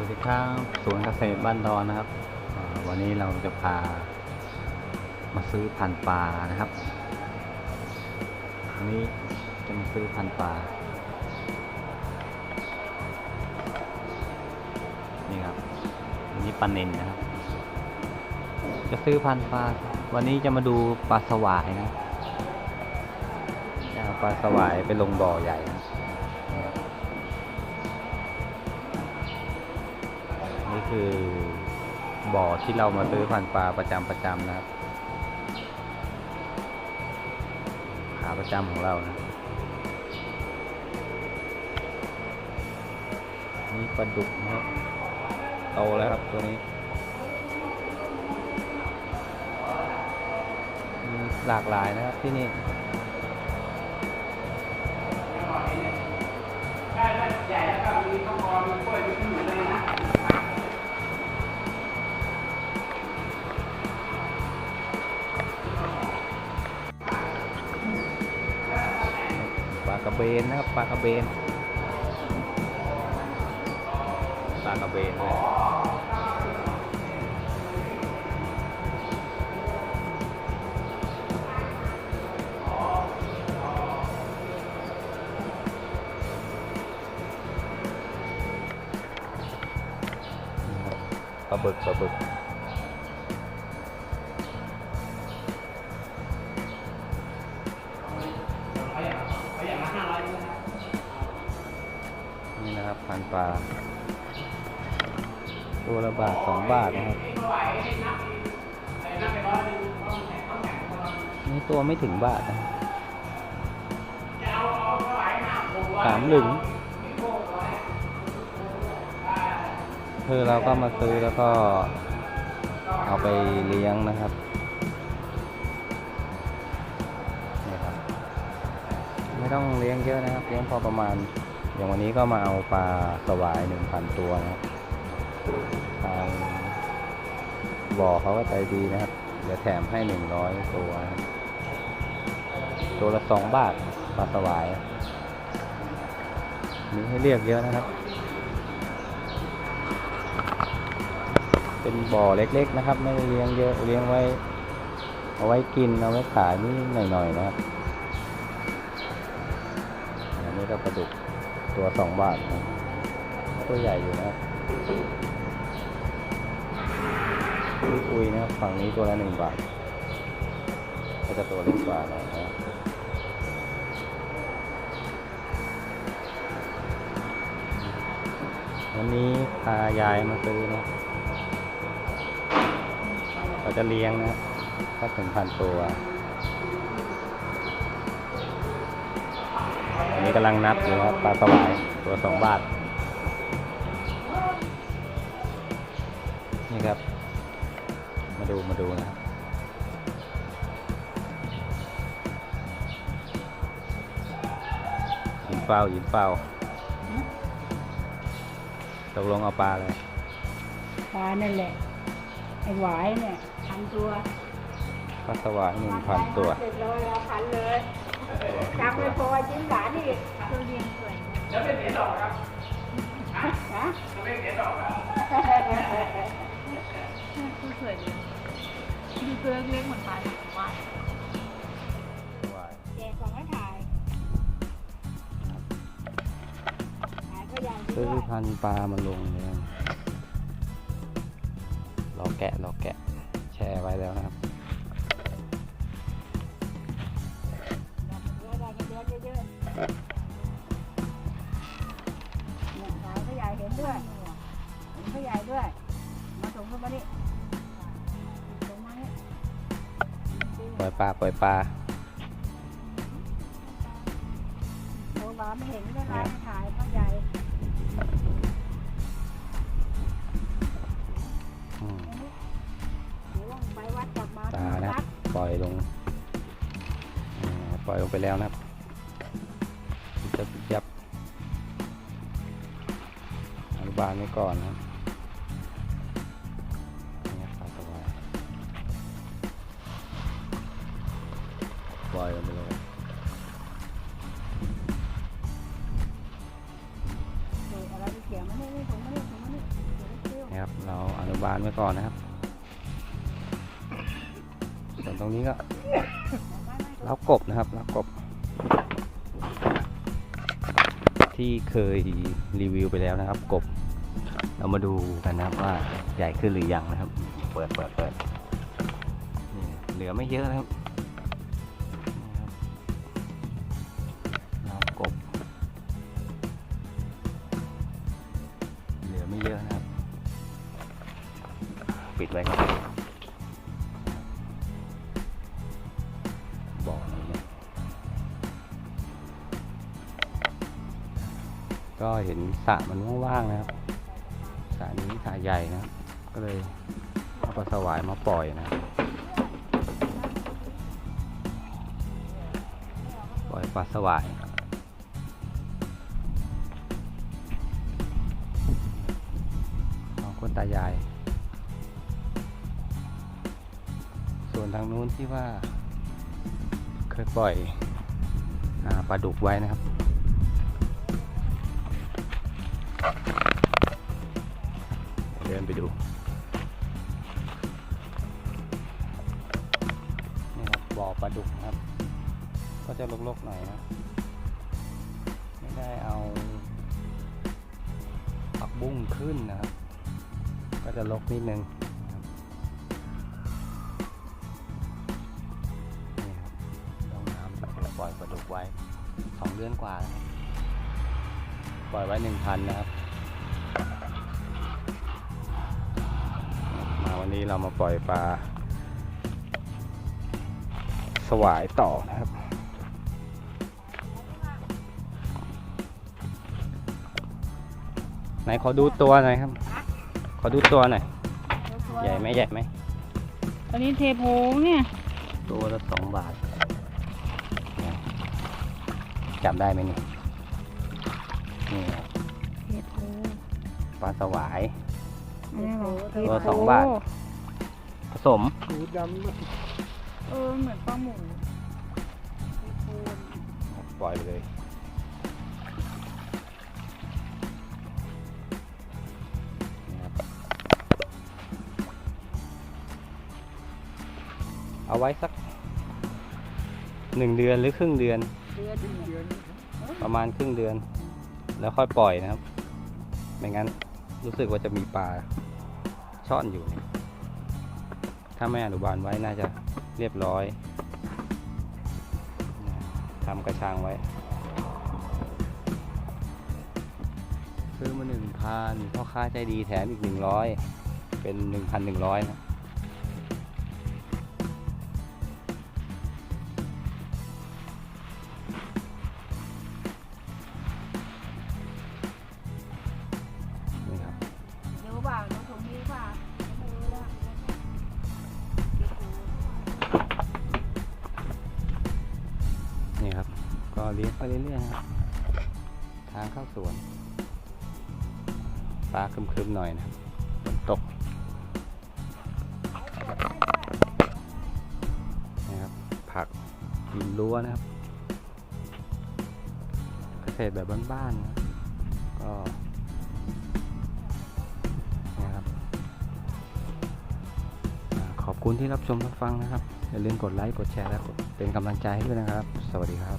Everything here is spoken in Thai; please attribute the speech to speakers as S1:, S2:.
S1: สวัสดีครับสวนเกษตรบ้านดอนนะครับ วันนี้เราจะพามาซื้อพันธุ์ปลานะครับวันนี้จะมาซื้อพันธุ์ปลานี่ครับอันนี้ปลาเนนนะครับ จะซื้อพันธุ์ปลาวันนี้จะมาดูปลาสวายนะปลาสวายไปลงบ่อใหญ่นะ คือบ่อที่เรามาซื้อพันปลาประจำประจำนะครับ ขาประจำของเรานะนี่ปลาดุกนะครับโตแล้วครับตัวนี้มีหลากหลายนะครับที่นี่ เบนนะครับปลากระเบนปลากระเบนเลยปลาบึกปลาบึก นี่นะครับพันปลา ตัวละบาทสองบาทนะครับ นี่ตัวไม่ถึงบาทนะสามหลึงคือเราก็มาซื้อแล้วก็เอาไปเลี้ยงนะครับ ไม่ต้องเลี้ยงเยอะนะครับ เลี้ยงพอประมาณ อย่างวันนี้ก็มาเอาปลาสวายหนึ่งพันตัวนะครับทางบ่อเขาก็ใจดีนะครับ เดี๋ยวแถมให้หนึ่งร้อยตัวนะตัวละสองบาทปลาสวายมีให้เรียกเยอะนะครับ เป็นบ่อเล็กๆนะครับ ไม่ได้เลี้ยงเยอะเลี้ยงไว้ เอาไว้กินเอาไว้ขายนี่หน่อยๆนะครับ ก็ปลาดุกตัวสองบาทนะตัวใหญ่อยู่นะครับอุยนะครับฝั่งนี้ตัวละหนึ่งบาท ก็จะตัวเล็กกว่าหน่อยนะวันนี้พายายมาซื้อนะเราจะเลี้ยงนะถ้าถึงพันตัว นนี้กำลังนับอยู่นะครับปลาสวายตัวสองบาท นี่ครับ มาดูมาดูนะครับหินเฝ้าหินเฝ้าตกลงเอาปลาเลย
S2: ปลานั่นแหละ ไอ้หวายเนี่ยพันตัว
S1: ปลาสวายหนึ่งพันตัว
S2: เสร็จเลยเราพันเลย จำไม่พอจิ้มหลานอีกตัวเรียงสวยแล้วเป็นเหรียญดอกครับฮะจะเป็นเหรียญดอกครับตัวสวยดีดูตัวเล็กๆเหมือนปลาหนังว่าแกก่อนก็ถ่ายถ่าย
S1: ซื้อพันปลามาลงเลยนะรอแกะรอแกะ แช่ไว้แล้วนะครับ ปล่อยปลาปล่อยปลา
S2: โอ้บาไม่เห็นได้ไลน์ถ่ายก็ใหญ่
S1: อืม
S2: เดี๋ยวไปวัดกลับมา
S1: ปลานะครับปล่อยลงอ่าปล่อยลงไปแล้วนะครับจะยับอนุบาลไว้ก่อนนะครับ ครับ เราอนุบาลไว้ก่อนนะครับ ส่วนตรงนี้ก็เล้ากบนะครับเล้ากบ ที่เคยรีวิวไปแล้วนะครับ กบ เรามาดูกันนะครับว่าใหญ่ขึ้นหรือยังนะครับ เปิดเปิดเปิดนี่เหลือไม่เยอะนะครับ ก็เห็นสระมันว่างๆนะครับสระนี้สระใหญ่นะก็เลยเอาปลาสวายมาปล่อยนะ ปล่อยปลาสวายสองคนตายาย ส่วนทางนู้นที่ว่า เคยปล่อยอปลาดุกไว้นะครับ เดินไปดูนี่ครับบ่อปลาดุกนะครับ ก็จะลกๆหน่อยนะไม่ได้เอาผักบุ้งขึ้นนะครับ ก็จะลกนิดนึงนี่ครับลงน้ำแล้วปล่อยปลาดุกไว้สองเดือนกว่าแล้วปล่อยไว้หนึ่งพันนะครับ วันนี้เรามาปล่อยปลา สวายต่อนะครับไหนขอดูตัวหน่อยครับ ขอดูตัวหน่อย ใหญ่ไหมใหญ่ไหม
S2: อันนี้เทโพงเนี่ย
S1: ตัวละสองบาทเนี่ยจับได้ไหมนี่ นี่ครับ
S2: เทโพ
S1: ปลาสวาย
S2: อันนี้บอกเท
S1: ตัว
S2: โพ
S1: สองบาท ผสม
S2: เออเหมือนปลาหมูเทโพ
S1: ปล่อยไปเลยนี่ครับเอาไว้สักหนึ่งเดือนหรือครึ่งเดือน
S2: เดือน เดือน
S1: ประมาณครึ่งเดือน แล้วค่อยปล่อยนะครับ ไม่งั้น รู้สึกว่าจะมีปลาช่อนอยู่ ถ้าไม่อนุบาลไว้น่าจะเรียบร้อยทำกระชังไว้ ซื้อมาหนึ่งพันพ่อค้าใจดีแถมอีกหนึ่งร้อยเป็นหนึ่งพันหนึ่งร้อยนะ ก็เลี้ยงไปเรื่อยๆนะครับทางเข้าสวนฟ้าครึมๆหน่อยนะฝนตกนี่ครับผักริมรั้วนะครับ เกษตรแบบบ้านๆนะก็นี่ครับขอบคุณที่รับชมรับฟังนะครับ อย่าลืมกดไลค์ กดแชร์และกดเป็นกำลังใจให้ด้วยนะครับ สวัสดีครับ